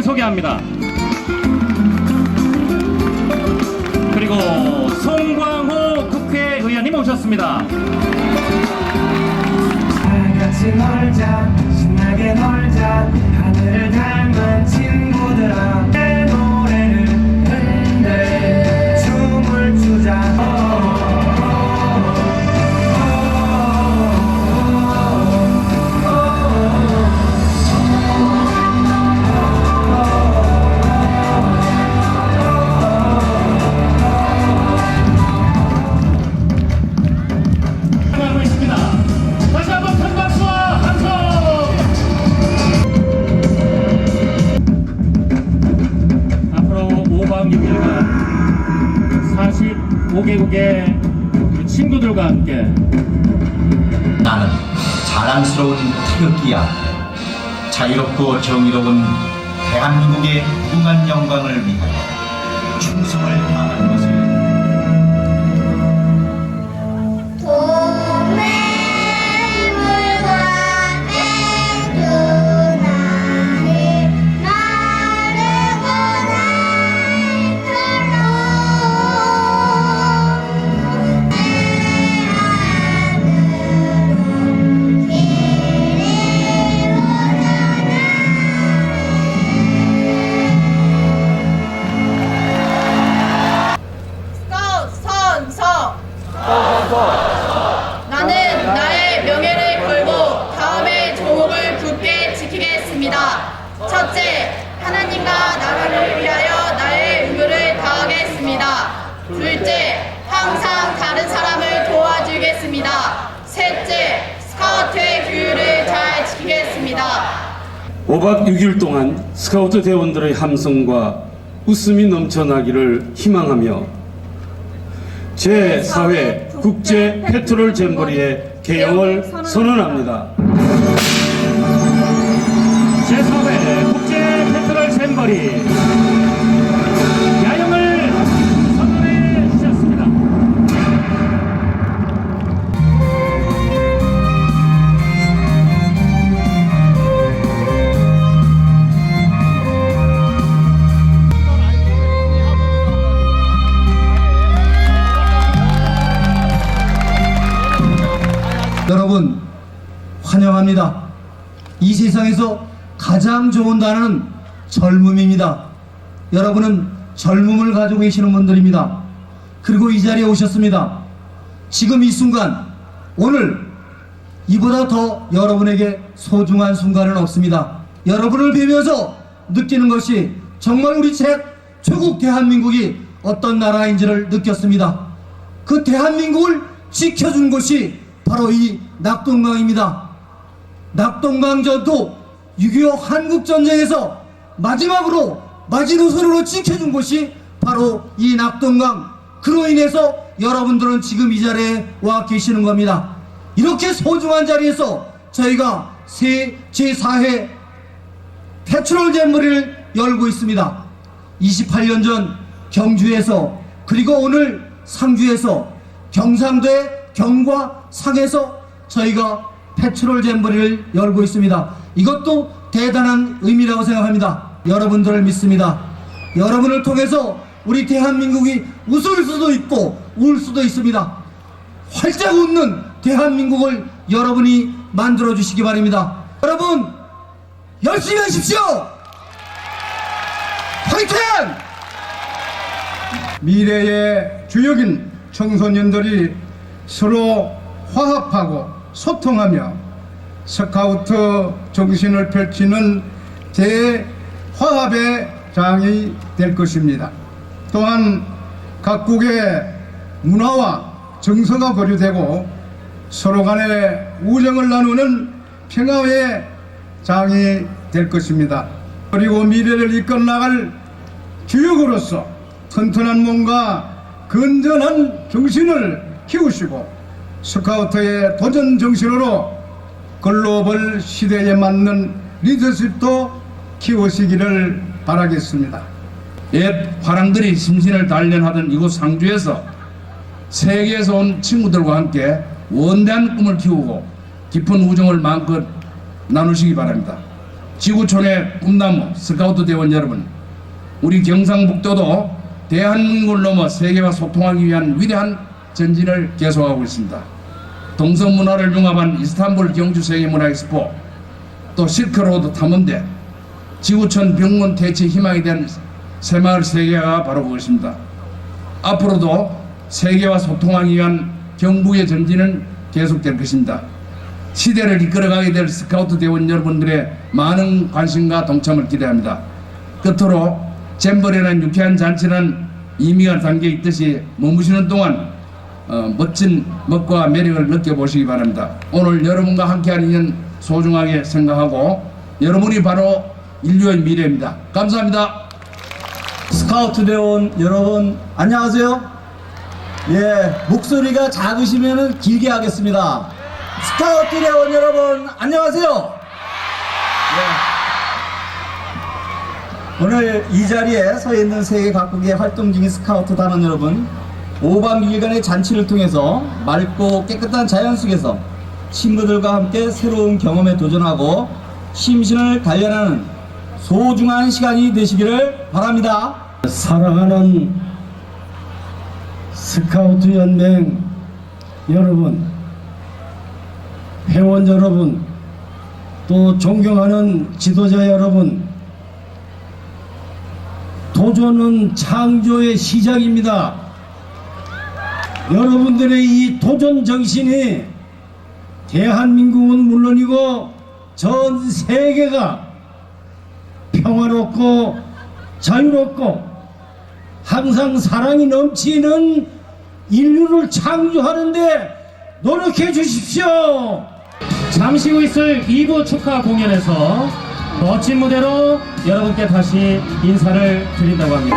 함께합니다. 그리고 송광호 국회의원님 오셨습니다. 다 같이 놀자 신나게 놀자 하늘을 닮은 자랑스러운 태극기야. 자유롭고 정의로운 대한민국의 무궁한 영광을 위하여 충성을 다하는 것을 5박 6일 동안 스카우트 대원들의 함성과 웃음이 넘쳐나기를 희망하며 제4회 국제 페트롤 잼버리의 개영을 선언합니다. 제4회 국제 페트롤 잼버리 이 세상에서 가장 좋은 단어는 젊음입니다. 여러분은 젊음을 가지고 계시는 분들입니다. 그리고 이 자리에 오셨습니다. 지금 이 순간 오늘 이보다 더 여러분에게 소중한 순간은 없습니다. 여러분을 뵈면서 느끼는 것이 정말 우리 제 최국 대한민국이 어떤 나라인지를 느꼈습니다. 그 대한민국을 지켜준 곳이 바로 이 낙동강입니다. 낙동강전도 6.25 한국전쟁에서 마지막으로 마지노선으로 지켜준 곳이 바로 이 낙동강. 그로 인해서 여러분들은 지금 이 자리에 와 계시는 겁니다. 이렇게 소중한 자리에서 저희가 새 제4회 페트롤 잼버리를 열고 있습니다. 28년 전 경주에서 그리고 오늘 상주에서 경상도의 경과 상에서 저희가 페트롤 잼버리를 열고 있습니다. 이것도 대단한 의미라고 생각합니다. 여러분들을 믿습니다. 여러분을 통해서 우리 대한민국이 웃을 수도 있고 울 수도 있습니다. 활짝 웃는 대한민국을 여러분이 만들어 주시기 바랍니다. 여러분 열심히 하십시오. 화이팅! 미래의 주역인 청소년들이 서로 화합하고 소통하며 스카우트 정신을 펼치는 대화합의 장이 될 것입니다. 또한 각국의 문화와 정서가 고려되고 서로 간의 우정을 나누는 평화의 장이 될 것입니다. 그리고 미래를 이끌어 나갈 주역으로서 튼튼한 몸과 건전한 정신을 키우시고 스카우트의 도전 정신으로 글로벌 시대에 맞는 리더십도 키우시기를 바라겠습니다. 옛 화랑들이 심신을 단련하던 이곳 상주에서 세계에서 온 친구들과 함께 원대한 꿈을 키우고 깊은 우정을 마음껏 나누시기 바랍니다. 지구촌의 꿈나무 스카우트 대원 여러분, 우리 경상북도도 대한민국을 넘어 세계와 소통하기 위한 위대한 전진을 계속하고 있습니다. 동서 문화를 융합한 이스탄불 경주 세계 문화 엑스포, 또 실크로드 탐험대, 지구촌 병원 대체 희망이 된 새마을 세계가 바로 그것입니다. 앞으로도 세계와 소통하기 위한 경북의 전진은 계속될 것입니다. 시대를 이끌어가게 될 스카우트 대원 여러분들의 많은 관심과 동참을 기대합니다. 끝으로 잼버리라는 유쾌한 잔치는 의미가 담겨 있듯이 머무시는 동안 어, 멋진 멋과 매력을 느껴보시기 바랍니다. 오늘 여러분과 함께하는 인연 소중하게 생각하고 여러분이 바로 인류의 미래입니다. 감사합니다. 스카우트 대원 여러분 안녕하세요. 예, 목소리가 작으시면 길게 하겠습니다. 스카우트 대원 여러분 안녕하세요. 예. 오늘 이 자리에 서 있는 세계 각국의 활동 중인 스카우트 단원 여러분 5박 6일간의 잔치를 통해서 맑고 깨끗한 자연 속에서 친구들과 함께 새로운 경험에 도전하고 심신을 단련하는 소중한 시간이 되시기를 바랍니다. 사랑하는 스카우트 연맹 여러분, 회원 여러분, 또 존경하는 지도자 여러분, 도전은 창조의 시작입니다. 여러분들의 이 도전 정신이 대한민국은 물론이고 전 세계가 평화롭고 자유롭고 항상 사랑이 넘치는 인류를 창조하는데 노력해 주십시오. 잠시 후 있을 2부 축하 공연에서 멋진 무대로 여러분께 다시 인사를 드린다고 합니다.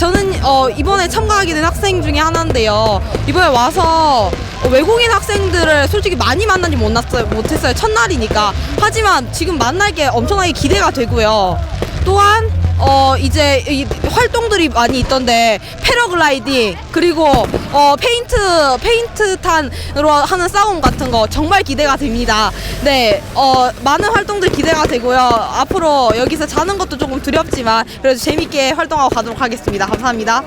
저는 어, 이번에 참가하게 된 학생 중에 하나인데요. 이번에 와서 어, 외국인 학생들을 솔직히 많이 만나지 못했어요. 못했어요. 첫날이니까. 하지만 지금 만날 게 엄청나게 기대가 되고요. 또한 어 이제 이 활동들이 많이 있던데 패러글라이딩 그리고 어 페인트 페인트 탄으로 하는 싸움 같은 거 정말 기대가 됩니다. 네, 어 많은 활동들 기대가 되고요. 앞으로 여기서 자는 것도 조금 두렵지만 그래도 재밌게 활동하고 가도록 하겠습니다. 감사합니다.